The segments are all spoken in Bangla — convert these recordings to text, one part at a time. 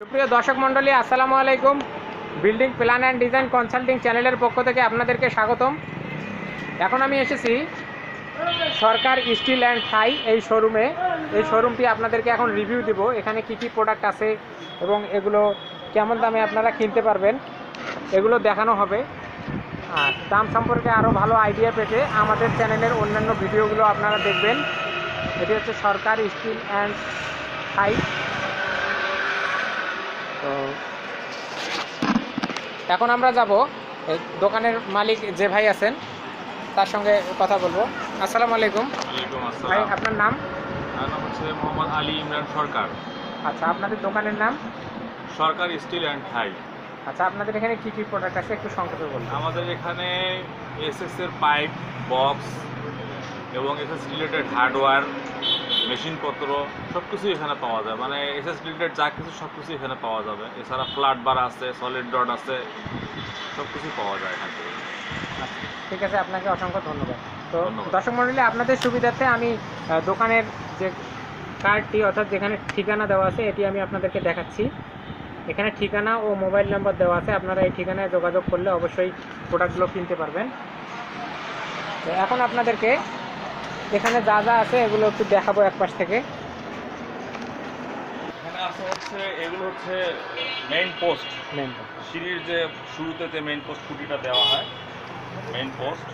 সুপ্রিয় দর্শক মণ্ডলী, আসসালামু আলাইকুম। Building plan and design consulting চ্যানেলের পক্ষ থেকে আপনাদেরকে স্বাগতম। এখন আমি এসেছি সরকার স্টিল অ্যান্ড থাই এই শোরুমে। এই শোরুমটি আপনাদেরকে এখন রিভিউ দিব, এখানে কি কি প্রোডাক্ট আছে এবং এগুলো কেমন দামে আপনারা কিনতে পারবেন, এগুলো দেখানো হবে। আর দাম সম্পর্কে আরও ভালো আইডিয়া পেতে আমাদের চ্যানেলের অন্যান্য ভিডিওগুলো আপনারা দেখবেন। এটি হচ্ছে সরকার স্টিল অ্যান্ড থাই। তো এখন আমরা যাব এই দোকানের মালিক যে ভাই আছেন তার সঙ্গে কথা বলব। আসসালামু আলাইকুম। ভাই আসসালাম। আপনার নাম? নাম হচ্ছে মোহাম্মদ আলী ইমরান সরকার। আচ্ছা আপনাদের দোকানের নাম? সরকার স্টিল অ্যান্ড থাই আচ্ছা আপনাদের এখানে কী কী প্রোডাক্ট আছে একটু সংক্ষেপে বলুন। আমাদের এখানে এসএস এর পাইপ বক্স এবং এসএস রিলেটেড হার্ডওয়্যার মেশিনপত্র সব কিছুই এখানে পাওয়া যায়। মানে এসএস রিলেটেড যা কিছু সব কিছুই এখানে পাওয়া যাবে। এছাড়া ফ্ল্যাট বার আছে সলিড ডট আছে সব কিছুই পাওয়া যায় এখান থেকে। আচ্ছা ঠিক আছে আপনাকে অসংখ্য ধন্যবাদ। তো দর্শক মণ্ডলী আপনাদের সুবিধার্থে আমি দোকানের যে কার্ডটি অর্থাৎ যেখানে ঠিকানা দেওয়া আছে এটি আমি আপনাদেরকে দেখাচ্ছি। এখানে ঠিকানা ও মোবাইল নাম্বার দেওয়া আছে। আপনারা এই ঠিকানায় যোগাযোগ করলে অবশ্যই প্রোডাক্টগুলো কিনতে পারবেন। তো এখন আপনাদেরকে এখানে যা যা আছে এগুলো একটু দেখাবো এক পাশ থেকে। এখানে আছে হচ্ছে এগুলো হচ্ছে মেইন পোস্ট সিঁড়ির যে শুরুতে যে মেইন পোস্ট খুঁটিটা দেওয়া হয় মেইন পোস্ট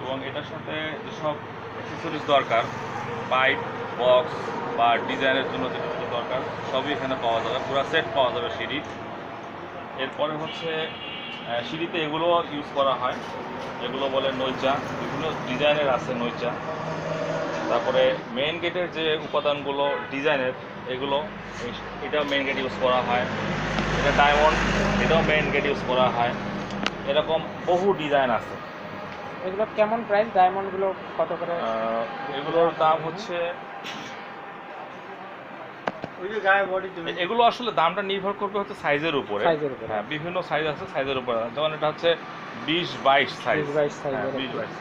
এবং এটার সাথে যেসব অ্যাক্সেসরিজ দরকার। পাইপ বক্স বা ডিজাইনের জন্য যেটা দরকার সবই এখানে পাওয়া যাবে। পুরো সেট পাওয়া যাবে সিঁড়ি এরপরে হচ্ছে সিঁড়িতে এগুলো ইউজ করা হয়। এগুলো বলে নৈচা। বিভিন্ন ডিজাইনের আছে নৈচা। তারপরে মেইন গেটের যে উপাদানগুলো ডিজাইনের এগুলো এটাও মেইন গেট ইউজ করা হয়। এটা ডায়মন্ড এটাও মেইন গেট ইউজ করা হয়। এরকম বহু ডিজাইন আছে। এগুলো কেমন প্রাইস ডায়মন্ডগুলো কত করে? এগুলোর দাম হচ্ছে এগুলো আসলে দামটা নির্ভর করবে হচ্ছে সাইজের উপরে। হ্যাঁ বিভিন্ন সাইজ আছে সাইজের উপরে। যেমন এটা হচ্ছে বিশ বাইশ সাইজ বাইশ বিশ বাইশ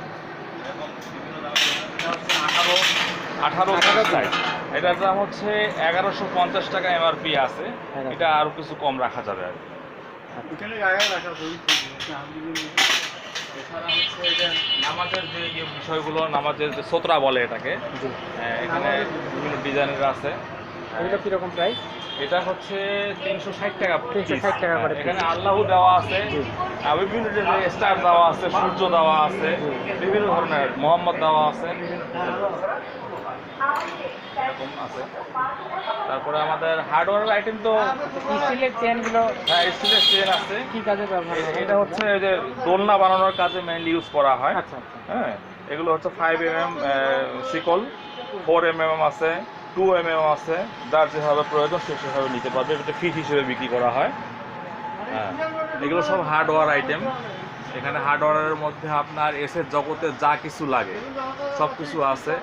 আঠারো। সাইজ এটার দাম হচ্ছে এগারোশো পঞ্চাশ টাকা এমআরপি আছে। এটা আরও কিছু কম রাখা যাবে আর কি। এছাড়া যে নামাজের যে ইয়ে বিষয়গুলো নামাজের যে সোতরা বলে এটাকে। হ্যাঁ, এখানে বিভিন্ন ডিজাইনের আছে। এগুলো কীরকম প্রাইস এটা হচ্ছে তিনশো ষাট টাকা 360 টাকা করে এখানে আল্লাহ দেওয়া আছে। বিভিন্ন স্টার দেওয়া আছে সূর্য দেওয়া আছে বিভিন্ন ধরনের মোহাম্মদ দেওয়া আছে। এরকম আছে। তারপরে আমাদের হার্ডওয়্যার আইটেম তো স্টিলের চেনগুলো হ্যাঁ স্টিলের চেন আছে। কি কাজে ব্যবহার এটা হচ্ছে ওই যে দোলনা বানানোর কাজে মেইনলি ইউজ করা হয়। আচ্ছা আচ্ছা। হ্যাঁ এগুলো হচ্ছে five M M sickle four M M আছে। টু এম এম আছে, যার যেভাবে প্রয়োজন সে সেভাবে নিতে পারবে। এটা ফিট হিসেবে বিক্রি করা হয়। হ্যাঁ এগুলো সব হার্ডওয়্যার আইটেম এখানে হার্ডওয়্যারের মধ্যে আপনার এসের জগতে যা কিছু লাগে সব কিছু আছে।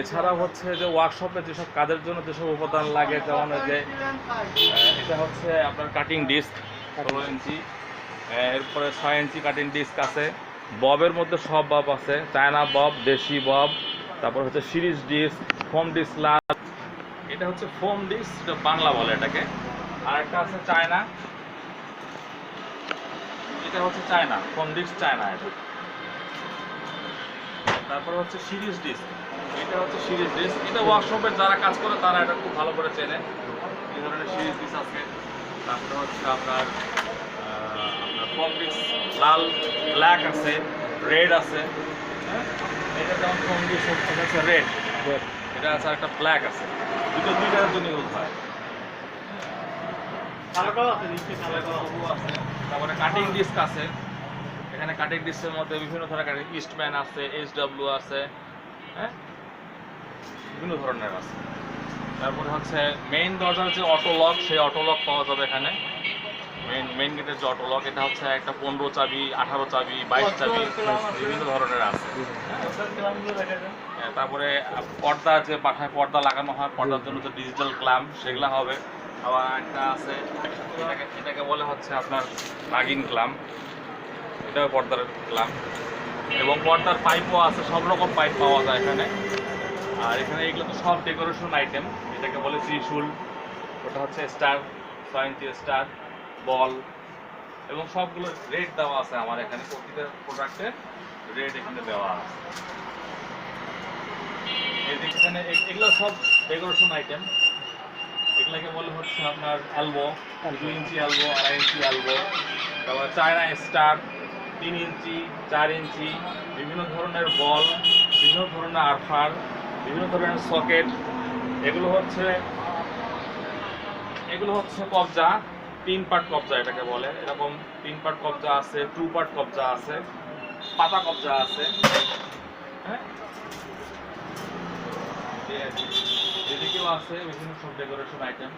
এছাড়াও হচ্ছে যে ওয়ার্কশপে যেসব কাজের জন্য যেসব উপাদান লাগে, যেমন যে এটা হচ্ছে আপনার কাটিং ডিস্ক ষোলো ইঞ্চি। এরপরে ছয় ইঞ্চি কাটিং ডিস্ক আছে। ববের মধ্যে সব বব আছে। চায়না বব, দেশি বব, তারপর হচ্ছে সিরিজ ডিস্ক ফোম ডিস্ক লাল। এটা হচ্ছে ফোম ডিস্ক, এটা বাংলা বলে এটাকে। আর একটা আছে চায়না। এটা হচ্ছে চায়না, ফোম ডিস্ক চায়না এটা। তারপরে হচ্ছে সিরিজ ডিস্ক। এটা হচ্ছে সিরিজ ডিস্ক। এটা ওয়ার্কশপে যারা কাজ করে, তারা এটা খুব ভালো করে চেনে। এই ধরনের সিরিজ ডিস্ক আছে। তারপরে হচ্ছে আপনার আপনার ফোম ডিস লাল, ব্ল্যাক আছে, রেড আছে। হ্যাঁ? এটা যেমন ফোম ডিস্ক হচ্ছে রেড। এটা আছে একটা ব্ল্যাক আছে। দুটো দুইটার জন্য ইউজ হয়। তারপরে কাটিং ডিস্ক আছে। এখানে কাটিং ডিস্কের মধ্যে বিভিন্ন ধরনের ইস্টম্যান আছে এইচ ডাব্লিউ আছে হ্যাঁ? বিভিন্ন ধরনের আছে। তারপরে হচ্ছে মেইন দরজার যে অটো লক সেই অটো লক পাওয়া যাবে এখানে। মেইন মেইন গেটের যে অটো লক এটা হচ্ছে একটা পনেরো চাবি আঠারো চাবি বাইশ চাবি বিভিন্ন ধরনের আছে। হ্যাঁ, তারপরে পর্দা যে পাঠায় পর্দা লাগানো হয় পর্দার জন্য যে ডিজিটাল ক্লাম সেগুলো হবে। আবার একটা আছে এটাকে এটাকে বলে হচ্ছে আপনার নাগিন ক্লাম এটাও পর্দার ক্লাম এবং পর্দার পাইপও আছে সব রকম পাইপ পাওয়া যায় এখানে। আর এখানে এগুলো তো সব ডেকোরেশন আইটেম এটাকে বলে ত্রিশুল। ওটা হচ্ছে স্টার ছয় স্টার বল এবং সবগুলো রেট দেওয়া আছে আমার এখানে। প্রতিটা প্রোডাক্টের রেট এখানে দেওয়া আছে। এখানে এগুলো সব ডেকোরেশন আইটেম এগুলোকে বলে হচ্ছে আপনার অ্যালবো দুই ইঞ্চি অ্যালবো আড়াই ইঞ্চি অ্যালবো তারপর চায়না স্টার তিন ইঞ্চি, চার ইঞ্চি, বিভিন্ন ধরনের বল বিভিন্ন ধরনের আরফার বিভিন্ন ধরনের সকেট এগুলো হচ্ছে এগুলো হচ্ছে কবজা। তিন পার্ট কবজা এটাকে বলে। এরকম তিন পার্ট কবজা আছে টু পার্ট কবজা আছে পাতা কবজা আছে। হ্যাঁ। এদিকেও আছে বিভিন্ন সব ডেকোরেশন আইটেম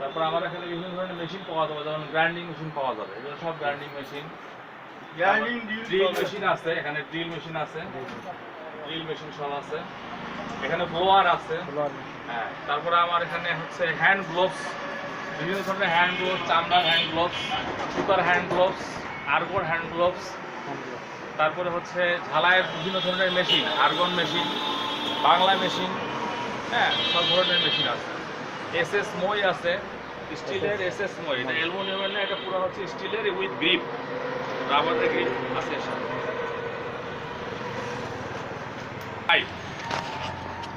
তারপর আমার এখানে বিভিন্ন ধরনের মেশিন পাওয়া যাবে যেমন গ্রাইন্ডিং মেশিন পাওয়া যাবে। এগুলো সব গ্রাইন্ডিং মেশিন ড্রিল মেশিন আছে এখানে ড্রিল মেশিন আছে। ড্রিল মেশিন সব আছে। এখানে ব্লোয়ার আছে। হ্যাঁ তারপরে আমার এখানে হচ্ছে হ্যান্ড গ্লোভস বিভিন্ন ধরনের হ্যান্ড গ্লোভস চামড়ার হ্যান্ড গ্লোভস সুতার hand gloves argon hand gloves তারপরে হচ্ছে ঝালাইয়ের বিভিন্ন ধরনের machine argon machine Bangla machine হ্যাঁ সব ধরনের মেশিন আছে। এস এস মই আছে স্টিলের এস এস মই এটা অ্যালুমিনিয়ামের না এটা পুরো হচ্ছে স্টিলের উইথ গ্রিপ রাবারের গ্রিপ আছে এর সাথে। পাইপ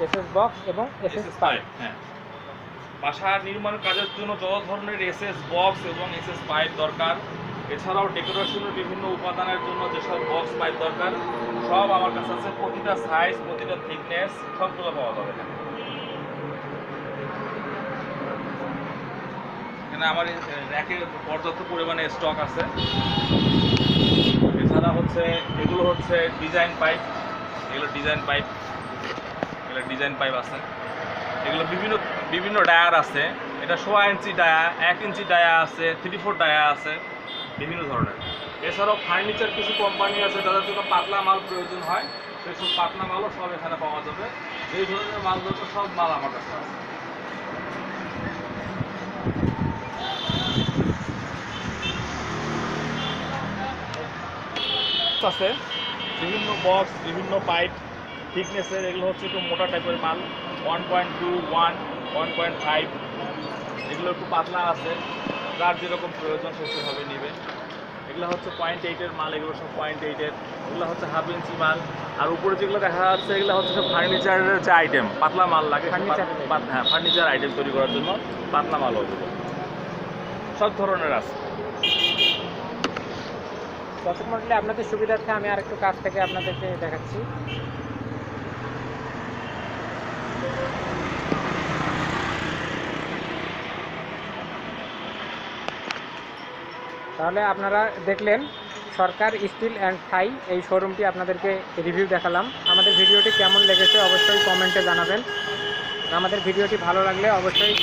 এসএস বক্স এবং এসএস এসএস পাইপ হ্যাঁ। বাসা নির্মাণ কাজের জন্য যত ধরনের এসএস বক্স এবং এসএস পাইপ দরকার, এছাড়াও ডেকোরেশনের বিভিন্ন উপাদানের জন্য যেসব বক্স, পাইপ দরকার, সব আমার কাছে আছে। প্রতিটা সাইজ প্রতিটা থিকনেস সবগুলো পাওয়া যাবে এখানে। আমার র্যাকে পর্যাপ্ত পরিমাণে স্টক আছে। এছাড়া হচ্ছে, এগুলো হচ্ছে ডিজাইন পাইপ এগুলো ডিজাইন পাইপ এগুলো ডিজাইন পাইপ আছে। এগুলো বিভিন্ন বিভিন্ন ডায়ার আছে। এটা সোয়া ইঞ্চি ডায়া এক ইঞ্চি ডায়া আছে থ্রি ফোর ডায়া আছে, বিভিন্ন ধরনের। এছাড়াও ফার্নিচার কিছু কোম্পানি আছে, যাদের জন্য পাতলা মাল প্রয়োজন হয় সেই সব পাতলা মালও সব এখানে পাওয়া যাবে। এই ধরনের মাল যত সব মাল আমার কাছে আছে। আছে। বিভিন্ন বক্স বিভিন্ন পাইপ থিকনেসের এগুলো হচ্ছে একটু মোটা টাইপের মাল। One point two one one point five এগুলো একটু পাতলা আছে। যার যেরকম প্রয়োজন সে সেভাবে নেবে। এগুলো হচ্ছে পয়েন্ট এইটের মাল এগুলো সব পয়েন্ট এইটের এগুলো হচ্ছে হাফ ইঞ্চি মাল। আর উপরে যেগুলো দেখা যাচ্ছে এগুলো হচ্ছে সব ফার্নিচারের যে আইটেম পাতলা মাল লাগে। হ্যাঁ ফার্নিচার আইটেম তৈরি করার জন্য পাতলা মাল ওগুলো সব ধরনের আছে। দর্শক মন্ডলী আপনাদের সুবিধার্থে আমি আর একটু কাছ থেকে আপনাদেরকে দেখাচ্ছি। তাহলে আপনারা দেখলেন সরকার স্টিল অ্যান্ড থাই এই শোরুমটি আপনাদেরকে রিভিউ দেখালাম। আমাদের ভিডিওটি কেমন লেগেছে অবশ্যই কমেন্টে জানাবেন। আমাদের ভিডিওটি ভালো লাগলে অবশ্যই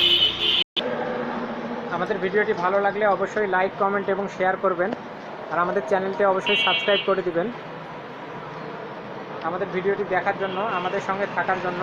আমাদের ভিডিওটি ভালো লাগলে অবশ্যই লাইক, কমেন্ট এবং শেয়ার করবেন। আর আমাদের চ্যানেলটি অবশ্যই সাবস্ক্রাইব করে দিবেন। আমাদের ভিডিওটি দেখার জন্য, আমাদের সঙ্গে থাকার জন্য